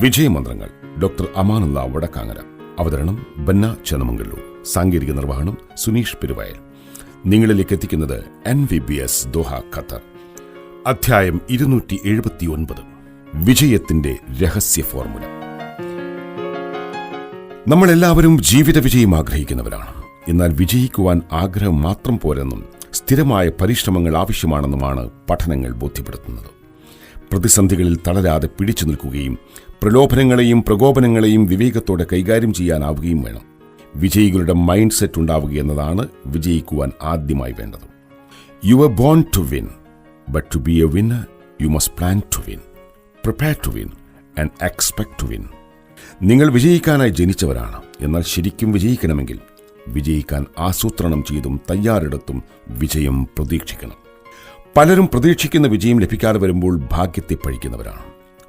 വിജയമന്ത്രങ്ങൾ doctor Amanullah Vadakkangara അവതരണം ബന്ന ചെന്നമംഗല്ലൂർ സാങ്കേതിക നിർവഹണം സുനീഷ് പെരുവയൽ. നിങ്ങളിലേക്ക് എത്തിക്കുന്നത് N V B S Doha Qatar. അധ്യായം ഇരുന്നൂറ്റി എഴുപത്തി ഒൻപത് വിജയത്തിന്റെ രഹസ്യ ഫോർമുല. നമ്മളെല്ലാവരും ജീവിത വിജയം ആഗ്രഹിക്കുന്നവരാണ്. എന്നാൽ വിജയിക്കുവാൻ ആഗ്രഹം മാത്രം പോരെന്നും സ്ഥിരമായ പരിശ്രമങ്ങൾ ആവശ്യമാണെന്നുമാണ് പഠനങ്ങൾ ബോധ്യപ്പെടുത്തുന്നത്. പ്രതിസന്ധികളിൽ തളരാതെ പിടിച്ചു നിൽക്കുകയും പ്രലോഭനങ്ങളെയും പ്രകോപനങ്ങളെയും വിവേകത്തോടെ കൈകാര്യം ചെയ്യാനാവുകയും വേണം. വിജയികളുടെ മൈൻഡ് സെറ്റ് ഉണ്ടാവുക എന്നതാണ് വിജയിക്കുവാൻ ആദ്യമായി വേണ്ടത്. You are born to win but to be a winner you must plan to win prepare to win and expect to win നിങ്ങൾ വിജയിക്കാനായി ജനിച്ചവരാണ്. എന്നാൽ ശരിക്കും വിജയിക്കണമെങ്കിൽ വിജയിക്കാൻ ആസൂത്രണം ചെയ്തും തയ്യാറെടുത്തും വിജയം പ്രതീക്ഷിക്കണം. പലരും പ്രതീക്ഷിക്കുന്ന വിജയം ലഭിക്കാതെ വരുമ്പോൾ ഭാഗ്യത്തെ പഴിക്കുന്നവരാണ്.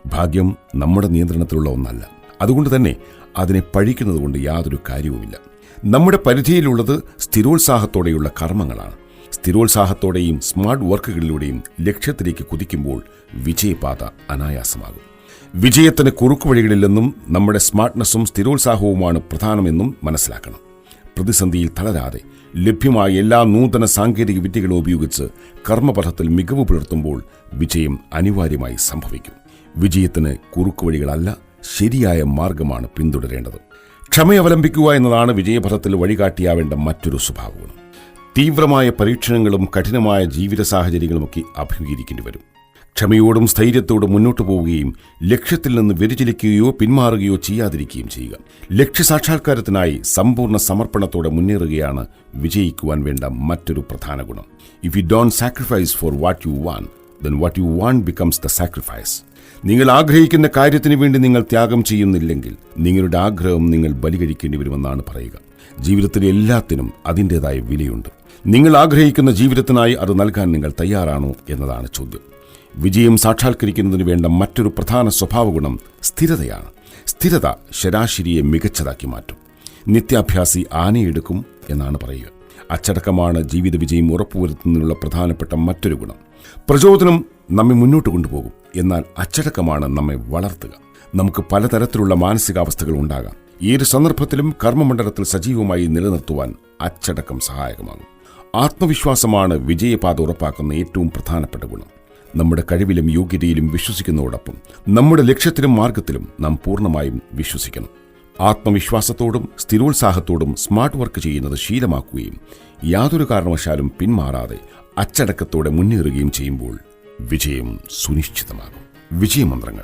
ഭാഗ്യം നമ്മുടെ നിയന്ത്രണത്തിലുള്ള ഒന്നല്ല. അതുകൊണ്ട് തന്നെ അതിനെ പഴിക്കുന്നതുകൊണ്ട് യാതൊരു കാര്യവുമില്ല. നമ്മുടെ പരിധിയിലുള്ളത് സ്ഥിരോത്സാഹത്തോടെയുള്ള കർമ്മങ്ങളാണ്. സ്ഥിരോത്സാഹത്തോടെയും സ്മാർട്ട് വർക്കുകളിലൂടെയും ലക്ഷ്യത്തിലേക്ക് കുതിക്കുമ്പോൾ വിജയപാത അനായാസമാകും. വിജയത്തിന് കുറുക്കുവഴികളില്ലെന്നും നമ്മുടെ സ്മാർട്ട്നെസ്സും സ്ഥിരോത്സാഹവുമാണ് പ്രധാനമെന്നും മനസ്സിലാക്കണം. പ്രതിസന്ധിയിൽ തളരാതെ ലഭ്യമായ എല്ലാ നൂതന സാങ്കേതിക വിദ്യകളും ഉപയോഗിച്ച് കർമ്മപഥത്തിൽ മികവ് പുലർത്തുമ്പോൾ വിജയം അനിവാര്യമായി സംഭവിക്കും. വിജയത്തിന് കുറുക്കുവഴികളല്ല ശരിയായ മാർഗമാണ് പിന്തുടരേണ്ടത്. ക്ഷമയവലംബിക്കുക എന്നതാണ് വിജയപഥത്തിൽ വഴികാട്ടിയാവേണ്ട മറ്റൊരു സ്വഭാവഗുണം. തീവ്രമായ പരീക്ഷണങ്ങളും കഠിനമായ ജീവിത സാഹചര്യങ്ങളുമൊക്കെ അഭിമുഖീകരിക്കേണ്ടി വരും. ക്ഷമയോടും സ്ഥൈര്യത്തോടും മുന്നോട്ടു പോവുകയും ലക്ഷ്യത്തിൽ നിന്ന് വ്യതിചലിക്കുകയോ പിന്മാറുകയോ ചെയ്യാതിരിക്കുകയും ചെയ്യുക. ലക്ഷ്യസാക്ഷാത്കാരത്തിനായി സമ്പൂർണ സമർപ്പണത്തോടെ മുന്നേറുകയാണ് വിജയിക്കുവാൻ വേണ്ട മറ്റൊരു പ്രധാന ഗുണം. If you don't sacrifice for what you want then what you want becomes the sacrifice നിങ്ങൾ ആഗ്രഹിക്കുന്ന കാര്യത്തിന് വേണ്ടി നിങ്ങൾ ത്യാഗം ചെയ്യുന്നില്ലെങ്കിൽ നിങ്ങളുടെ ആഗ്രഹം നിങ്ങൾ ബലികഴിക്കേണ്ടി വരുമെന്നാണ് പറയുക. ജീവിതത്തിലെ എല്ലാത്തിനും അതിന്റെതായ വിലയുണ്ട്. നിങ്ങൾ ആഗ്രഹിക്കുന്ന ജീവിതത്തിനായി അത് നൽകാൻ നിങ്ങൾ തയ്യാറാണോ എന്നതാണ് ചോദ്യം. വിജയം സാക്ഷാത്കരിക്കുന്നതിന് വേണ്ട മറ്റൊരു പ്രധാന സ്വഭാവഗുണം സ്ഥിരതയാണ്. സ്ഥിരത ശരാശരിയെ മികച്ചതാക്കി മാറ്റും. നിത്യാഭ്യാസി ആനയെടുക്കും എന്നാണ് പറയുക. അച്ചടക്കമാണ് ജീവിത വിജയം ഉറപ്പുവരുത്തുന്നതിനുള്ള പ്രധാനപ്പെട്ട മറ്റൊരു ഗുണം. പ്രചോദനം നമ്മെ മുന്നോട്ട് കൊണ്ടുപോകും. എന്നാൽ അച്ചടക്കമാണ് നമ്മെ വളർത്തുക. നമുക്ക് പലതരത്തിലുള്ള മാനസികാവസ്ഥകൾ ഉണ്ടാകാം. ഏത് സന്ദർഭത്തിലും കർമ്മമണ്ഡലത്തിൽ സജീവമായി നിലനിർത്തുവാൻ അച്ചടക്കം സഹായകമാകും. ആത്മവിശ്വാസമാണ് വിജയപാത ഉറപ്പാക്കുന്ന ഏറ്റവും പ്രധാനപ്പെട്ട ഗുണം. നമ്മുടെ കഴിവിലും യോഗ്യതയിലും വിശ്വസിക്കുന്നതോടൊപ്പം നമ്മുടെ ലക്ഷ്യത്തിലും മാർഗത്തിലും നാം പൂർണമായും വിശ്വസിക്കണം. ആത്മവിശ്വാസത്തോടും സ്ഥിരോത്സാഹത്തോടും സ്മാർട്ട് വർക്ക് ചെയ്യുന്നത് ശീലമാക്കുകയും യാതൊരു കാരണവശാലും പിന്മാറാതെ അച്ചടക്കത്തോടെ മുന്നേറുകയും ചെയ്യുമ്പോൾ വിജയം സുനിശ്ചിതമാകും. വിജയമന്ത്രങ്ങൾ